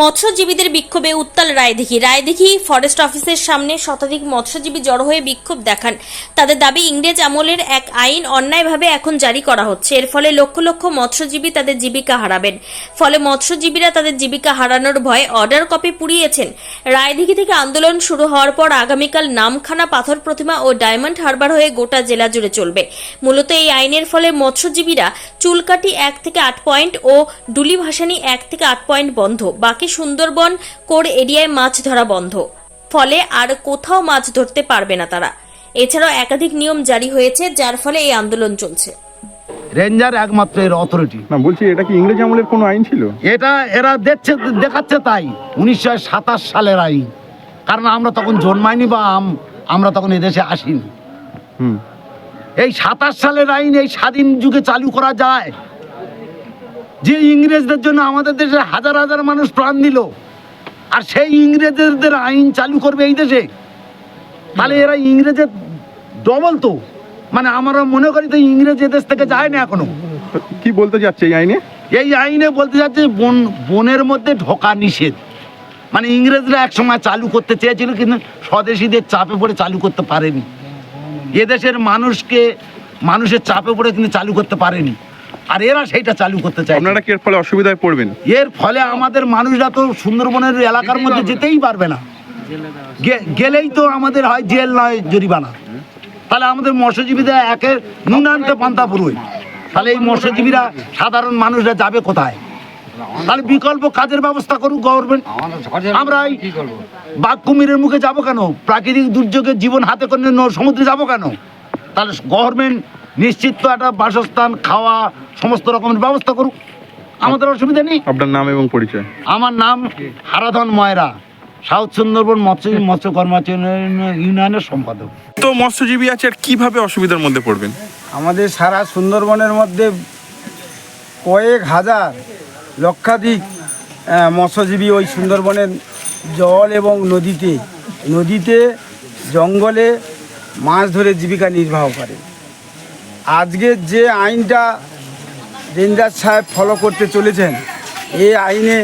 মৎস্যজীবীদের বিক্ষোভে উত্তাল রায়দিঘি। রায়দিঘি ফরেস্ট অফিসের সামনে শতাধিক মৎস্যজীবী জড়ো হয়ে বিক্ষোভ দেখান। তাদের দাবি, ইংরেজ আমলের এক আইন অন্যায়ভাবে এখন জারি করা হচ্ছে। এর ফলে লক্ষ লক্ষ মৎস্যজীবী তাদের জীবিকা হারাবেন। ফলে মৎস্যজীবীরা তাদের জীবিকা হারানোর ভয়ে অর্ডার কপি পুড়িয়েছেন। রায়দিঘি থেকে আন্দোলন শুরু হওয়ার পর আগামীকাল নামখানা পাথর প্রতিমা ও ডায়মন্ড হারবার হয়ে গোটা জেলা জুড়ে চলবে। মূলত এই আইনের ফলে মৎস্যজীবীরা চুলকাটি এক থেকে আট পয়েন্ট ও ডুলি ভাসানি এক থেকে আট পয়েন্ট বন্ধ। বাকি সুন্দরবন কোর এরিয়ায় মাছ ধরা বন্ধ। ফলে আর কোথাও মাছ ধরতে পারবে না তারা। এছাড়াও একাধিক নিয়ম জারি হয়েছে যার ফলে এই আন্দোলন চলছে। রেঞ্জার একমাত্র এর অথরিটি না বলছি এটা কি ইংরেজ আমলের কোনো আইন ছিল? এটা এরা দেখছে দেখাচ্ছে তাই। উনিশশো সাতাশ সালের আইন। কারণ আমরা তখন জন্মাইনি বা আম- আমরা তখন এদেশে আসিনি। হুম। এই সাতাশ সালের আইন এই স্বাধীন যুগে চালু করা যায়। যে ইংরেজদের জন্য আমাদের দেশে হাজার হাজার মানুষ প্রাণ দিল আর সেই ইংরেজদের আইন চালু করবে এই দেশে। তাহলে এরা ইংরেজের ডবল তো। মানে আমরা মনে করি তো ইংরেজ এদেশ থেকে যায় না এখনও। কি বলতে যাচ্ছে এই আইনে? এই আইনে বলতে যাচ্ছে বন বনের মধ্যে ঢোকা নিষেধ। মানে ইংরেজরা এক সময় চালু করতে চেয়েছিল কিন্তু স্বদেশীদের চাপে পড়ে চালু করতে পারেনি। এদেশের মানুষকে মানুষের চাপে পড়ে কিন্তু চালু করতে পারেনি। আর এরা সেইটা চালু করতে চায় আপনারা কি এর ফলে অসুবিধায় পড়বেন? এর ফলে আমাদের মানুষরা তো সুন্দরবনের এলাকার মধ্যে যেতেই পারবে না। গেলেই তো আমাদের হয় জেল নয় জরিমানা। তাহলে আমাদের মৎস্যজীবীদের একে নুনান্তে পান্তা পুরোই তাহলে এই মৎস্যজীবীরা সাধারণ মানুষরা যাবে কোথায়? তাহলে বিকল্প কাজের ব্যবস্থা করুক গভর্নমেন্ট আমরা এই বাঘ কুমিরের মুখে যাব কেন? প্রাকৃতিক দুর্যোগের জীবন হাতে করে সমুদ্রে যাব কেন? তাহলে গভর্নমেন্ট নিশ্চিত তো একটা বাসস্থান খাওয়া সমস্ত রকমের ব্যবস্থা করুক। আমাদের অসুবিধা নেই। আপনার নাম এবং পরিচয়। আমার নাম হারাধন ময়রা সাউথ সুন্দরবন মৎস্য মৎস্য কর্মচারী ইউনিয়নের সম্পাদক। তো মৎস্যজীবী আছে আর কীভাবে অসুবিধার মধ্যে পড়বেন? আমাদের সারা সুন্দরবনের মধ্যে কয়েক হাজার লক্ষাধিক মৎস্যজীবী ওই সুন্দরবনের জল এবং নদীতে নদীতে জঙ্গলে মাছ ধরে জীবিকা নির্বাহ করে। আজকে যে আইনটা রেঞ্জার সাহেব ফলো করতে চলেছেন এই আইনে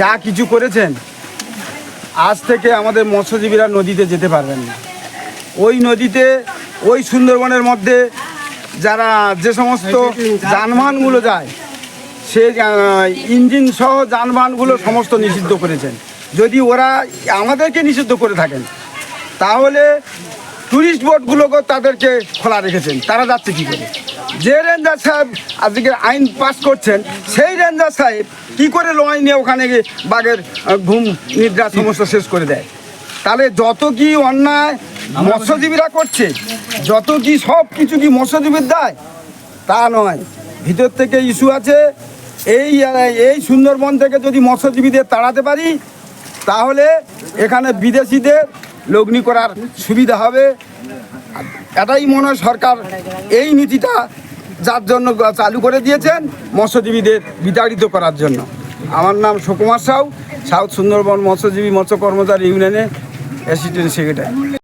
যা কিছু করেছেন, আজ থেকে আমাদের মৎস্যজীবীরা নদীতে যেতে পারবেন না। ওই নদীতে, ওই সুন্দরবনের মধ্যে যারা যে সমস্ত যানবাহনগুলো যায়, সে ইঞ্জিন সহ যানবাহনগুলো সমস্ত নিষিদ্ধ করেছেন। যদি ওরা আমাদেরকে নিষিদ্ধ করে থাকেন, তাহলে টুরিস্ট বোটগুলোকেও তাদেরকে খোলা রেখেছেন। তারা যাচ্ছে কী করে? যে রেঞ্জার সাহেব আজকে আইন পাস করছেন, সেই রেঞ্জার সাহেব কী করে লয় নিয়ে ওখানে গিয়ে বাঘের ঘুম, নিদ্রা সমস্ত শেষ করে দেয়? তাহলে যত কি অন্যায় মৎস্যজীবীরা করছে, যত কি সব কিছু কি মৎস্যজীবীর দায়, তা নয়। ভিতর থেকে ইস্যু আছে, এই এই সুন্দরবন থেকে যদি মৎস্যজীবীদের তাড়াতে পারি, তাহলে এখানে বিদেশিদের লগ্নি করার সুবিধা হবে। এটাই মনে হয় সরকার এই নীতিটা যার জন্য চালু করে দিয়েছেন, মৎস্যজীবীদের বিতাড়িত করার জন্য। আমার নাম সুকুমার সাউ, সাউথ সুন্দরবন মৎস্যজীবী মৎস্য কর্মচারী ইউনিয়নের অ্যাসিস্ট্যান্ট সেক্রেটারি।